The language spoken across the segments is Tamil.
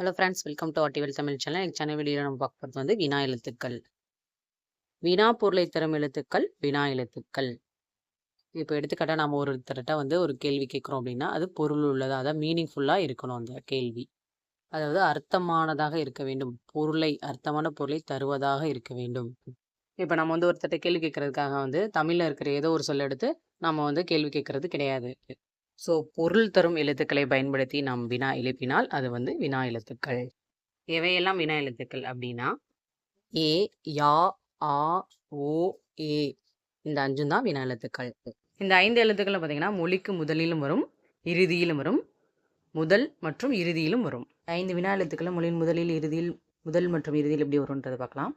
ஹலோ ஃப்ரெண்ட்ஸ் வெல்கம் டு ஆர்டிவல் தமிழ் சேனல் எங்கள் சேனல் வீடியோ நம்ம பார்க்க போகிறது வந்து வினா எழுத்துக்கள். வினா பொருளை தரும் எழுத்துக்கள் வினா எழுத்துக்கள். இப்போ எடுத்துக்காட்டாக நம்ம ஒருத்தர்கிட்ட வந்து ஒரு கேள்வி கேட்குறோம் அப்படின்னா அது பொருள் உள்ளதாக அதாவது மீனிங்ஃபுல்லாக இருக்கணும் அந்த கேள்வி. அதாவது அர்த்தமானதாக இருக்க வேண்டும். பொருளை அர்த்தமான பொருளை தருவதாக இருக்க வேண்டும். இப்போ நம்ம வந்து ஒருத்தர்கிட்ட கேள்வி கேட்கறதுக்காக வந்து தமிழில் இருக்கிற ஏதோ ஒரு சொல்ல எடுத்து நம்ம வந்து கேள்வி கேட்கறது கிடையாது. ஸோ பொருள் தரும் எழுத்துக்களை பயன்படுத்தி நாம் வினா எழுப்பினால் அது வந்து வினா எழுத்துக்கள். எவையெல்லாம் வினா எழுத்துக்கள் அப்படின்னா ஏ யா ஆ ஓ ஏ. இந்த அஞ்சும் தான் வினா எழுத்துக்கள். இந்த ஐந்து எழுத்துக்களை பார்த்தீங்கன்னா மொழிக்கு முதலிலும் வரும் இறுதியிலும் வரும் முதல் மற்றும் இறுதியிலும் வரும். ஐந்து வினா எழுத்துக்களை மொழியின் முதலில் இறுதியில் முதல் மற்றும் இறுதியில் எப்படி வரும்ன்றதை பார்க்கலாம்.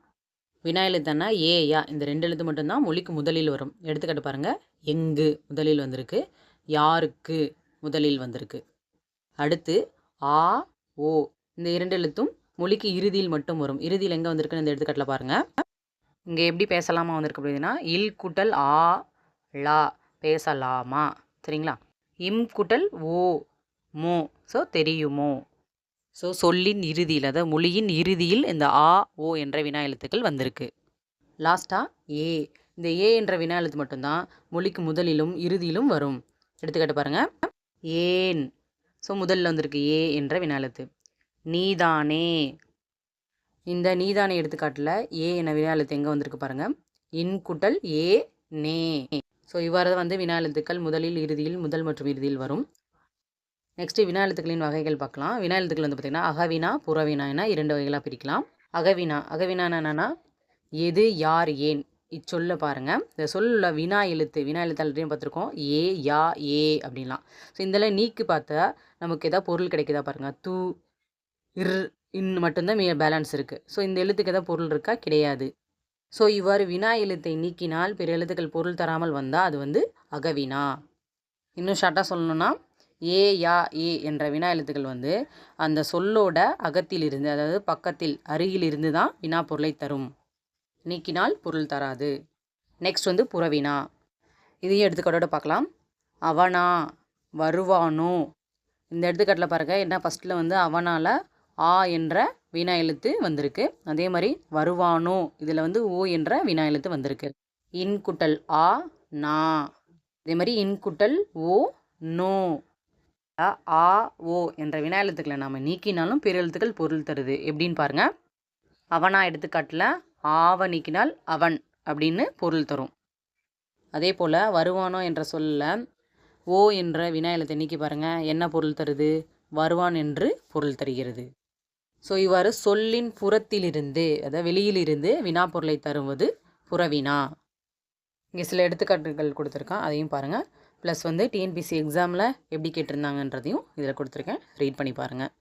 வினா எழுத்துன்னா ஏ யா. இந்த ரெண்டு எழுத்து மட்டும்தான் மொழிக்கு முதலில் வரும். எடுத்துக்காட்டு பாருங்கள் எங்கு முதலில் வந்திருக்கு. யாருக்கு முதலில் வந்திருக்கு? அடுத்து ஆ ஓ. இந்த இரண்டு எழுத்தும் மொழிக்கு இறுதியில் மட்டும் வரும். இறுதியில் எங்கே வந்திருக்குன்னு இந்த எடுத்துக்காட்டில் பாருங்கள் இங்கே எப்படி பேசலாமா வந்திருக்கு அப்படின்னா இல் குட்டல் ஆ லா பேசலாமா? சரிங்களா? இம் குட்டல் ஓ மோ. ஸோ தெரியுமோ? ஸோ சொல்லின் இறுதியில் அதாவது மொழியின் இறுதியில் இந்த ஆ ஓ என்ற வினா எழுத்துக்கள் வந்திருக்கு. லாஸ்ட்டாக ஏ. இந்த ஏ என்ற வினா எழுத்து மட்டும்தான் மொழிக்கு முதலிலும் இறுதியிலும் வரும். எடுத்துக்காட்டு பாருங்கள் ஏன்? ஸோ முதல்ல வந்திருக்கு ஏ என்ற வினாலத்து. நீதானே. இந்த நீதானே எடுத்துக்காட்டில் ஏ என வினாலத்து எங்கே வந்திருக்கு பாருங்கள் இன்குட்டல் ஏ நே. ஸோ இவ்வாறு தான் வந்து வினாழுத்துக்கள் முதலில் இறுதியில் முதல் மற்றும் இறுதியில் வரும். நெக்ஸ்ட்டு வினா எழுத்துக்களின் வகைகள் பார்க்கலாம். வினா எழுத்துக்கள் வந்து பார்த்திங்கன்னா அகவினா புறவினா என இரண்டு வகைகளாக பிரிக்கலாம். அகவினா அகவினா என்னன்னா எது யார் ஏன்? இச்சொல்ல பாருங்கள் இந்த சொல்ல வினா எழுத்து வினா எழுத்து ஆல்ரெடி பார்த்துருக்கோம். ஏ யா ஏ அப்படின்லாம். ஸோ இதெல்லாம் நீக்கு பார்த்தா நமக்கு எதாவது பொருள் கிடைக்குதா பாருங்கள் தூ இர் இன் மட்டும்தான் மீ பேலன்ஸ் இருக்குது ஸோ இந்த எழுத்துக்கு எதாவது பொருள் இருக்கா? கிடையாது. ஸோ இவ்வாறு வினா எழுத்தை நீக்கினால் பிற எழுத்துக்கள் பொருள் தராமல் வந்தால் அது வந்து அகவினா. இன்னும் ஷார்ட்டாக சொல்லணும்னா ஏ யா ஏ என்ற வினா எழுத்துக்கள் வந்து அந்த சொல்லோட அகத்தில் இருந்து அதாவது பக்கத்தில் அருகில் இருந்து தான் வினா பொருளை தரும். நீக்கினால் பொருள் தராது. நெக்ஸ்ட் வந்து புறவினா. இதையும் எடுத்துக்காட்டோட பார்க்கலாம். அவனா வருவானோ? இந்த எடுத்துக்காட்டில் பாருங்கள் என்ன ஃபஸ்ட்டில் வந்து அவனால் ஆ என்ற வினா எழுத்து வந்திருக்கு. அதே மாதிரி வருவானோ? இதில் வந்து ஓ என்ற வினா எழுத்து வந்திருக்கு. இன்குட்டல் ஆ நா. அதே மாதிரி இன்குட்டல் ஓ நோ. ஆ ஓ என்ற வினா எழுத்துக்களை நாம் நீக்கினாலும் பிற எழுத்துக்கள் பொருள் தருது. எப்படின்னு பாருங்கள் அவனா எடுத்துக்காட்டில் ஆவணிக்கினால் அவன் அப்படின்னு பொருள் தரும். அதே போல் வருவானோ என்ற சொல்ல ஓ என்ற வினா எழுத்தை நீக்கி பாருங்கள் என்ன பொருள் தருது? வருவான் என்று பொருள் தருகிறது. ஸோ இவ்வாறு சொல்லின் புறத்திலிருந்து அதாவது வெளியிலிருந்து வினா பொருளை தருவது புறவினா. இங்கே சில எடுத்துக்காட்டுகள் கொடுத்துருக்கான். அதையும் பாருங்கள் ப்ளஸ் வந்து டிஎன்பிசி எக்ஸாமில் எப்படி கேட்டிருந்தாங்கன்றதையும் இதில் கொடுத்துருக்கேன். ரீட் பண்ணி பாருங்கள்